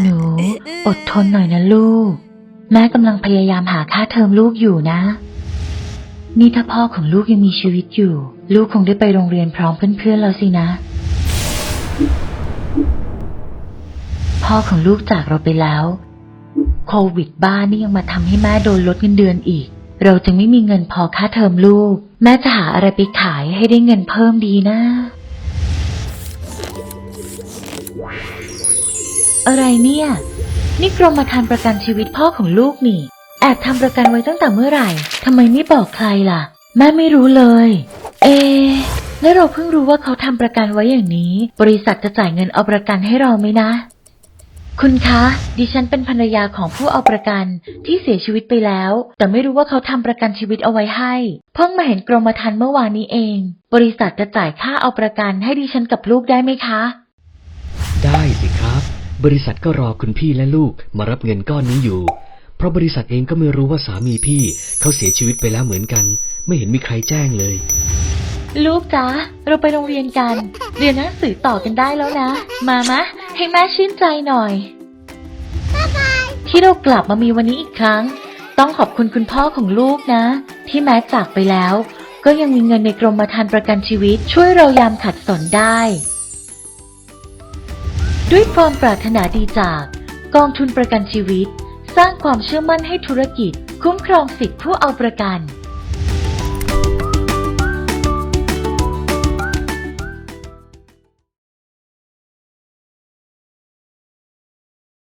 หนู อดทนหน่อยนะลูก แม่กำลังพยายามหาค่าเทอมลูกอยู่นะ นี่ถ้าพ่อของลูกยังมีชีวิตอยู่ ลูกคงได้ไปโรงเรียนพร้อมเพื่อนๆแล้วสินะ พ่อของลูกจากเราไปแล้ว โควิดบ้านนี่ยังมาทำให้แม่โดนลดเงินเดือนอีก เราจึงไม่มีเงินพอค่าเทอมลูก แม่จะหาอะไรไปขายให้ได้เงินเพิ่มดีนะ อะไรเนี่ย นี่กรมธรรม์ประกันชีวิตพ่อของลูกนี่ แอบทำประกันไว้ตั้งแต่เมื่อไหร่ทำไมไม่บอกใครล่ะ แม่ไม่รู้เลย เอแล้วเราเพิ่งรู้ว่าเขาทำประกันไว้อย่างนี้ บริษัทจะจ่ายเงินเอาประกันให้เราไหมนะ คุณคะ ดิฉันเป็นภรรยาของผู้เอาประกันที่เสียชีวิตไปแล้ว แต่ไม่รู้ว่าเขาทำประกันชีวิตเอาไว้ให้ เพิ่งมาเห็นกรมธรรม์เมื่อวานนี้เอง บริษัทจะจ่ายค่าเอาประกันให้ดิฉันกับลูกได้ไหมคะ ได้สิครับ บริษัทก็รอคุณพี่และลูกมารับเงินก้อนนี้อยู่ เพราะบริษัทเองก็ไม่รู้ว่าสามีพี่เขาเสียชีวิตไปแล้วเหมือนกัน ไม่เห็นมีใครแจ้งเลย ลูกจ๊ะเราไปโรงเรียนกัน เรียนหนังสือต่อกันได้แล้วนะ มามะ ให้แม่ชื่นใจหน่อย ที่เรากลับมามีวันนี้อีกครั้ง ต้องขอบคุณคุณพ่อของลูกนะ ที่แม้จากไปแล้ว ก็ยังมีเงินในกรมธรรม์ประกันชีวิต ช่วยเรายามขัดสนได้ ด้วยความปรารถนาดีจาก กองทุนประกันชีวิต สร้างความเชื่อมั่นให้ธุรกิจ คุ้มครองสิทธิผู้เอาประกัน